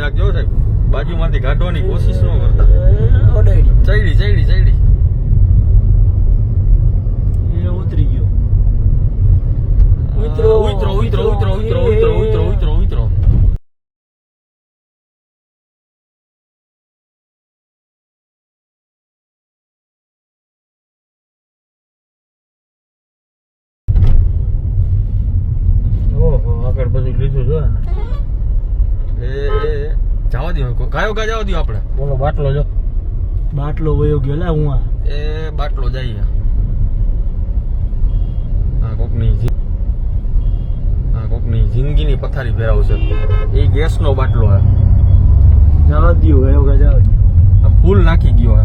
રાખજો સાહેબ. બાજુમાંથી કાઢવાની કોશિશ ન કરતા. ચડી ચડી ચડી. એ ઉતરી ગયો. ઉતરો, ઉતરો ઉતરો ઉતરો ઉતરો. ઉતરો ઉતરો ઉતરો ઉતરો ઓહો આગળ બધું લીધું એ. જવા દો ગાયો ગા જવા દો આપણે? બોલો બાટલો જો. બાટલો વયો ગયો લા હું આ. એ બાટલો જઈએ હા કોકની જી- આ કોકની જિંદગીની પથારી ફેરાવશે એ ગેસનો બાટલો હે જવા દો ગાયો ગા જવા દો આ ફૂલ નાખી ગયો હે